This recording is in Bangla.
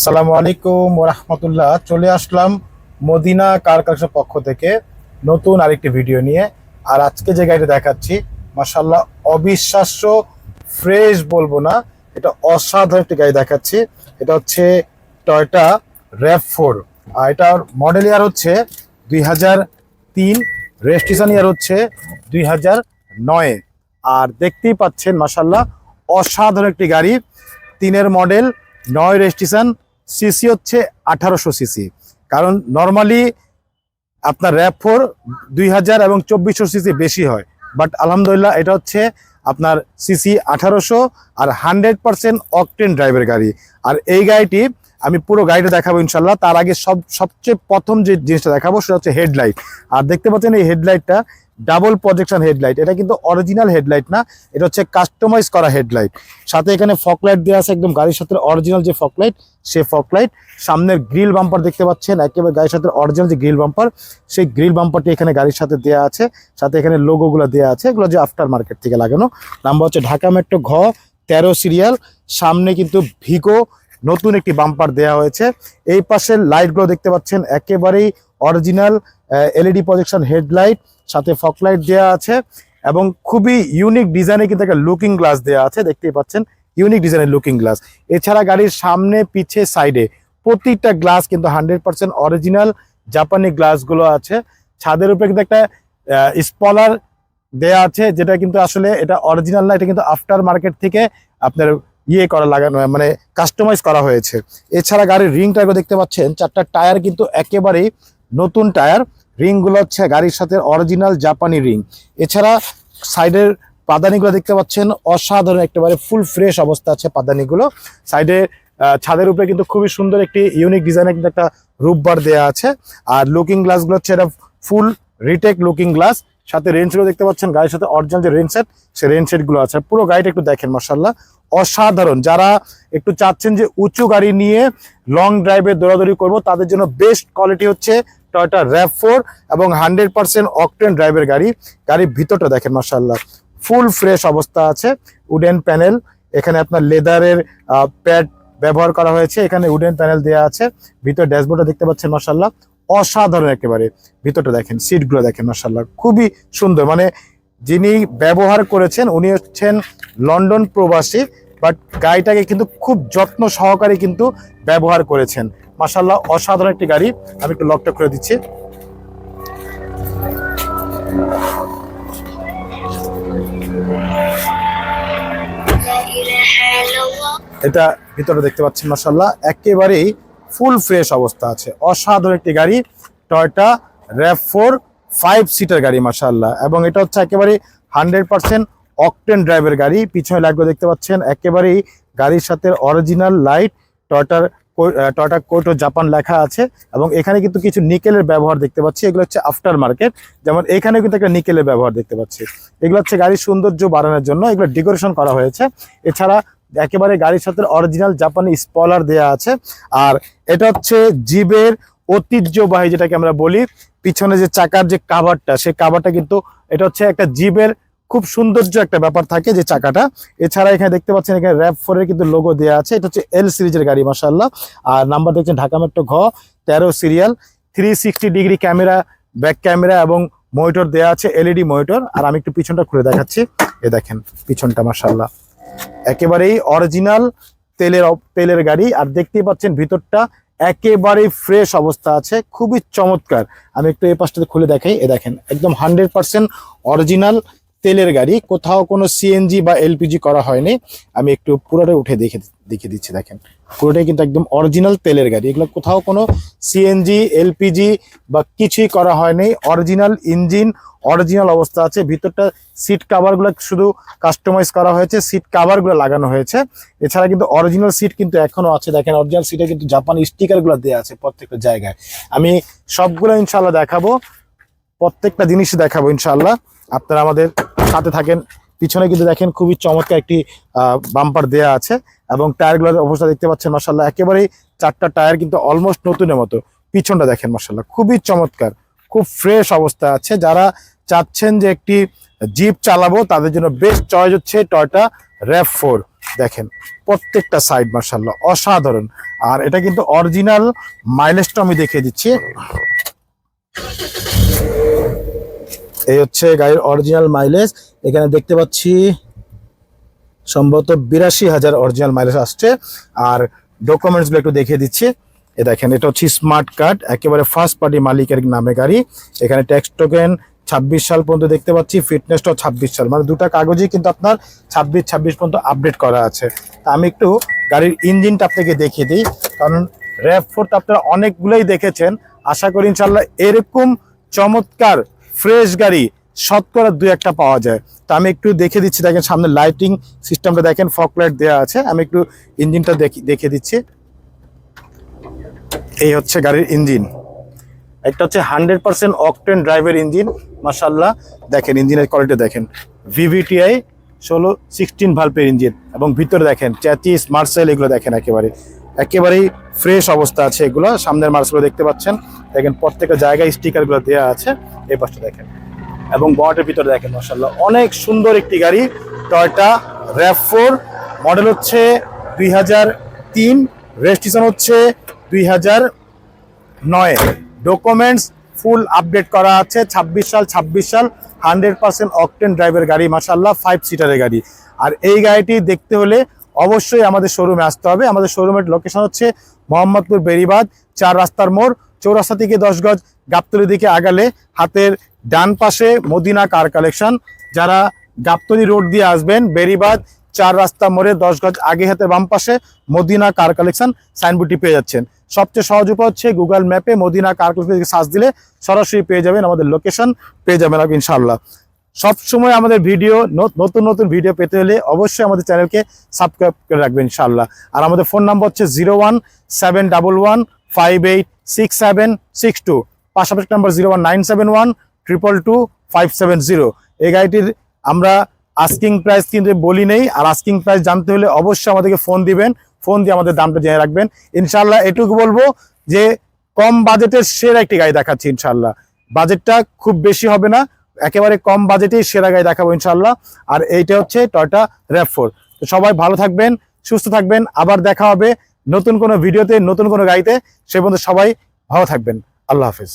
আসসালামু আলাইকুম রহমতুল্লাহ চলে আসলাম মদিনা কার কারখানার পক্ষ থেকে নতুন আরেকটি ভিডিও নিয়ে। আর আজকে যে গাড়িটা দেখাচ্ছি মাসাল্লাহ অবিশ্বাস্য ফ্রেশ বলব না, এটা অসাধারণ একটি গাড়ি দেখাচ্ছি। এটা হচ্ছে টয়টা র্যাপ ফোর। আর এটার মডেল ইয়ার হচ্ছে দুই হাজার তিন, রেজিস্ট্রেশন ইয়ার হচ্ছে দুই হাজার নয়। আর দেখতেই পাচ্ছেন মাসাল্লাহ অসাধারণ একটি গাড়ি। তিনের মডেল, নয় রেজিস্ট্রেশন সিসি হচ্ছে আঠারোশো সিসি। কারণ নর্মালি আপনার র্যাপ ফোর দুই হাজার এবং চব্বিশশো সিসি বেশি হয়। বাট আলহামদুলিল্লাহ এটা হচ্ছে আপনার সিসি আঠারোশো আর হান্ড্রেড পার্সেন্ট অকটেন ড্রাইভের গাড়ি। আর এই গাড়িটি আমি পুরো গাড়িটা দেখাবো ইনশাল্লাহ তার আগে সব সবচেয়ে প্রথম যে জিনিসটা দেখাবো সেটা হচ্ছে হেডলাইট। আর দেখতে পাচ্ছেন এই হেডলাইটটা ডাবল প্রজেকশন হেডলাইট এটা কিন্তু অরিজিনাল হেডলাইট না, এটা হচ্ছে কাস্টমাইজ করা হেডলাইট সাথে এখানে ফকলাইট দেওয়া আছে, একদম গাড়ির সাথে অরিজিনাল যে ফকলাইট সে ফকলাইট সামনের গ্রিল বাম্পার দেখতে পাচ্ছেন, একেবারে গাড়ির সাথে অরিজিনাল যে গ্রিল বাম্পার সেই গ্রিল বাম্পারটি এখানে গাড়ির সাথে দেওয়া আছে। সাথে এখানে লোগোগুলো দেওয়া আছে, এগুলো যে আফটার মার্কেট থেকে লাগানো। নাম্বার হচ্ছে ঢাকা মেট্রো ঘ, তেরো সিরিয়াল সামনে কিন্তু ভিগো, নতুন একটি বাম্পার দেওয়া হয়েছে। এই পাশের লাইটগুলো দেখতে পাচ্ছেন, একেবারেই অরিজিনাল এলইডি প্রজেকশন হেডলাইট সাথে ফকলাইট দেওয়া আছে এবং খুবই ইউনিক ডিজাইনে কিন্তু একটা লুকিং গ্লাস দেওয়া আছে, দেখতেই পাচ্ছেন ইউনিক ডিজাইনের লুকিং গ্লাস এছাড়া গাড়ির সামনে, পিছে সাইডে প্রতিটা গ্লাস কিন্তু হান্ড্রেড পার্সেন্ট অরিজিনাল জাপানি গ্লাসগুলো আছে। ছাদের উপরে কিন্তু একটা স্পলার দেয়া আছে, যেটা কিন্তু আসলে এটা অরিজিনাল না, এটা কিন্তু আফটার মার্কেট থেকে আপনার ইয়ে করা লাগানো মানে কাস্টমাইজ করা হয়েছে। এছাড়া গাড়ির রিং দেখতে পাচ্ছেন, চারটা টায়ার কিন্তু একেবারেই নতুন টায়ার। রিংগুলো হচ্ছে গাড়ির সাথে অরিজিনাল জাপানি রিং এছাড়া সাইডের পাদানিগুলো দেখতে পাচ্ছেন, অসাধারণ একেবারে ফুল ফ্রেশ অবস্থা আছে পাদানিগুলো। সাইডে ছাদের উপরে কিন্তু খুবই সুন্দর একটি ইউনিক ডিজাইনের কিন্তু একটা রূপবার দেওয়া আছে। আর লুকিং গ্লাসগুলো হচ্ছে এটা ফুল রিটেক লুকিং গ্লাস সাথে রেঞ্জগুলো দেখতে পাচ্ছেন, গাড়ির সাথে অরিজিনাল যে রেঞ্জ সেট সে রেঞ্জ সেটগুলো আছে। পুরো গাড়িটা একটু দেখেন মার্শাল্লাহ অসাধারণ। যারা একটু চাচ্ছেন যে উঁচু গাড়ি নিয়ে লং ড্রাইভে দৌড়াদৌড়ি করব, তাদের জন্য বেস্ট কোয়ালিটি হচ্ছে টয়টা র্যাপ ফোর এবং হান্ড্রেড পার্সেন্ট অকটেন ড্রাইভের গাড়ি। গাড়ির ভিতরটা দেখেন মার্শাল্লাহ ফুল ফ্রেশ অবস্থা আছে উডেন প্যানেল এখানে আপনার লেদারের প্যাড ব্যবহার করা হয়েছে। এখানে উডেন প্যানেল দেওয়া আছে। ভিতর ড্যাশবোর্ডটা দেখতে পাচ্ছেন মার্শাল্লাহ অসাধারণ একেবারে। ভিতরটা দেখেন সিটগুলো দেখেন মার্শাল্লাহ খুবই সুন্দর। মানে যিনি ব্যবহার করেছেন, উনি হচ্ছেন লন্ডন প্রবাসী বাট গাড়িটাকে কিন্তু খুব যত্ন সহকারে কিন্তু ব্যবহার করেছেন। মাসাল্লাহ অসাধারণ একটি গাড়ি। আমি একটু লকটা করে দিচ্ছি। এটা ভিতরে দেখতে পাচ্ছেন মাসাল্লাহ একেবারেই ফুল ফ্রেশ অবস্থা আছে। অসাধারণ একটি গাড়ি Toyota RAV four five seater গাড়ি মাসাল্লাহ এবং এটা হচ্ছে একেবারে হান্ড্রেড পার্সেন্ট অকটেন ড্রাইভের গাড়ি। পিছনে লাগবে দেখতে পাচ্ছেন, একেবারেই গাড়ির সাথে অরিজিনাল লাইট টয়টার টয়টা কোটো জাপান লেখা আছে এবং এখানে কিন্তু কিছু নিকেলের ব্যবহার দেখতে পাচ্ছি। এগুলো হচ্ছে আফটার মার্কেট যেমন এখানে কিন্তু একটা নিকেলের ব্যবহার দেখতে পাচ্ছি। এগুলো হচ্ছে গাড়ির সৌন্দর্য বাড়ানোর জন্য এগুলো ডেকোরেশন করা হয়েছে। এছাড়া একেবারে গাড়ির সাথে অরিজিনাল জাপানি স্পলার দেয়া আছে। আর এটা হচ্ছে জীবের ঐতিহ্যবাহী যেটাকে আমরা বলি, পিছনে যে চাকার যে কাভারটা সেই কাভারটা কিন্তু, এটা হচ্ছে একটা জিবের খুব সৌন্দর্য একটা ব্যাপার থাকে যে চাকাটা। এছাড়া এখানে দেখতে পাচ্ছেন এখানে র্যাপ ফোরের কিন্তু লোগো দেওয়া আছে। এটা হচ্ছে এল সিরিজের গাড়ি মাসাল্লাহ আর নাম্বার দেখছেন ঢাকা মেট্রো ঘ, তেরো serial three sixty degree camera back camera এবং মনিটর দেওয়া আছে এলইডি মনিটর আর আমি একটু পিছনটা খুলে দেখাচ্ছি। এ দেখেন, পিছনটা মাসাল্লাহ একেবারেই অরিজিনাল তেলের তেলের গাড়ি। আর দেখতেই পাচ্ছেন ভিতরটা একেবারেই ফ্রেশ অবস্থা আছে। খুবই চমৎকার। আমি একটু এই পাশটাতে খুলে দেখাই। এ দেখেন, একদম হান্ড্রেড পার্সেন্ট অরিজিনাল তেলের গাড়ি, কোথাও কোনো সিএনজি বা এলপিজি করা হয়নি। আমি একটু পুরোটাই উঠে দেখে দেখে দিচ্ছি, দেখেন। পুরোটাই কিন্তু একদম অরিজিনাল তেলের গাড়ি। এগুলো কোথাও কোনো সিএনজি এলপিজি বা কিছুই করা হয়নি। অরিজিনাল ইঞ্জিন অরিজিনাল অবস্থা আছে। ভিতরটা সিট কাভারগুলো শুধু কাস্টমাইজ করা হয়েছে। সিট কাভারগুলো লাগানো হয়েছে। এছাড়া কিন্তু অরিজিনাল সিট কিন্তু এখনও আছে। দেখেন অরিজিনাল সিটে কিন্তু জাপানি স্টিকারগুলো দেওয়া আছে প্রত্যেকটা জায়গায়। আমি সবগুলো ইনশাল্লাহ দেখাবো। প্রত্যেকটা জিনিস দেখাবো ইনশাল্লাহ আপনারা আমাদের সাথে থাকেন। পিছনে কিন্তু দেখেন খুবই চমৎকার একটি বাম্পার দেয়া আছে এবং টায়ারগুলোর অবস্থা দেখতে পাচ্ছেন মাসাল্লাহ একেবারেই চারটা টায়ার কিন্তু অলমোস্ট নতুনের মতো। পিছনটা দেখেন মাসাল্লাহ খুবই চমৎকার, খুব ফ্রেশ অবস্থা আছে। যারা চাচ্ছেন যে একটি জিপ চালাবো, তাদের জন্য বেস্ট চয়েস হচ্ছে টয়টা র্যাপ ফোর দেখেন, প্রত্যেকটা সাইড মার্শাল্লাহ অসাধারণ। আর এটা কিন্তু অরিজিনাল মাইলেজটা আমি দেখিয়ে দিচ্ছি। এই হচ্ছে গাড়ির অরিজিনাল মাইলেজ এখানে দেখতে পাচ্ছি, সম্ভবত বিরাশি হাজার অরিজিনাল মাইলেজ আসছে। আর ডকুমেন্টসগুলো একটু দেখিয়ে দিচ্ছি। এ দেখেন, এটা হচ্ছে স্মার্ট কার্ড একেবারে ফার্স্ট পার্টি মালিকের নামে গাড়ি। এখানে ট্যাক্স টোকেন ছাব্বিশ সাল পর্যন্ত দেখতে পাচ্ছি ফিটনেসটাও ছাব্বিশ সাল। মানে দুটা কাগজই কিন্তু আপনার ছাব্বিশ ছাব্বিশ পর্যন্ত আপডেট করা আছে। তা আমি একটু গাড়ির ইঞ্জিনটা আপনাকে দেখিয়ে দিই। কারণ র্যাপ ফোর্ট আপনারা অনেকগুলোই দেখেছেন। আশা করি ইনশাল্লাহ এরকম চমৎকার ফ্রেশ গাড়ি, শতকরা দুই একটা পাওয়া যায়। তা আমি একটু দেখে দিচ্ছি, দেখেন সামনে লাইটিং সিস্টেমটা দেখেন ফক লাইট দেওয়া আছে। আমি একটু ইঞ্জিনটা দেখি দিচ্ছি। এই হচ্ছে গাড়ির ইঞ্জিন একটা হচ্ছে হান্ড্রেড পার্সেন্ট অকটেন ড্রাইভের ইঞ্জিন মাসাল্লাহ দেখেন ইঞ্জিনের কোয়ালিটি দেখেন। ভিভিটিআই ষোলো সিক্সটিন ভাল্পের ইঞ্জিন এবং ভিতরে দেখেন চ্যাচিস মার্সেল এগুলো দেখেন একেবারে। একেবারেই ফ্রেশ অবস্থা আছে এগুলো। সামনের মার্সগুলো দেখতে পাচ্ছেন। দেখেন, প্রত্যেকটা জায়গায় স্টিকারগুলো দেওয়া আছে। এই পাশটা দেখেন। এবং বটের ভিতরে দেখেন মাসাল্লাহ অনেক সুন্দর একটি গাড়ি। টয়টা র্যাপ ফোর মডেল হচ্ছে দুই হাজার তিন রেজিস্ট্রেশন হচ্ছে দুই হাজার নয়। ডকুমেন্টস ফুল আপডেট করা আছে, ছাব্বিশ সাল ছাব্বিশ সাল হান্ড্রেড পার্সেন্ট অকটেন ড্রাইভের গাড়ি মাসাল্লাহ ফাইভ সিটারের গাড়ি। আর এই গাড়িটি দেখতে হলে অবশ্যই আমাদের শোরুমে আসতে হবে। আমাদের শোরুমের লোকেশন হচ্ছে মোহাম্মদপুর বেরিবাদ চার রাস্তার মোড়, চৌরাস্তা থেকে দশ গজ গাবতলি দিকে আগালে হাতের ডান পাশে মদিনা কার কালেকশন যারা গাবতলি রোড দিয়ে আসবেন বেরিবাদ চার রাস্তা মোড়ে দশ গজ আগে হাতে বাম পাশে মদিনা কার কালেকশন সাইনবোর্ডটি পেয়ে যাচ্ছেন। সবচেয়ে সহজ উপায় হচ্ছে গুগল ম্যাপে মদিনা কার কালেকশন সার্চ দিলে সরাসরি পেয়ে যাবেন আমাদের লোকেশন পেয়ে যাবেন ইনশাল্লাহ সব সময় আমাদের ভিডিও নতুন নতুন ভিডিও পেতে হলে অবশ্যই আমাদের চ্যানেলকে সাবস্ক্রাইব করে রাখবেন ইনশাল্লাহ আর আমাদের ফোন নাম্বার হচ্ছে zero one seven double one five eight six seven six two. পাশাপাশি number zero one nine seven one triple two five seven zero. এই গাড়িটির আমরা আস্কিং প্রাইস কিন্তু বলি নেই, আর আস্কিং প্রাইস জানতে হলে অবশ্যই আমাদেরকে ফোন দিবেন। ফোন দিয়ে আমাদের দামটা জেনে রাখবেন। ইনশাল্লাহ এটুকু বলব যে কম বাজেটের সেরা একটি গাড়ি দেখাচ্ছি ইনশাল্লাহ বাজেটটা খুব বেশি হবে না একেবারে কম বাজেটেই সেরা গাড়ি দেখাবো ইনশাল্লাহ আর এইটা হচ্ছে টয়টা র্যাপ ফোর তো সবাই ভালো থাকবেন, সুস্থ থাকবেন। আবার দেখা হবে নতুন কোনো ভিডিওতে, নতুন কোনো গাড়িতে। সে পর্যন্ত সবাই ভালো থাকবেন। আল্লাহ হাফিজ।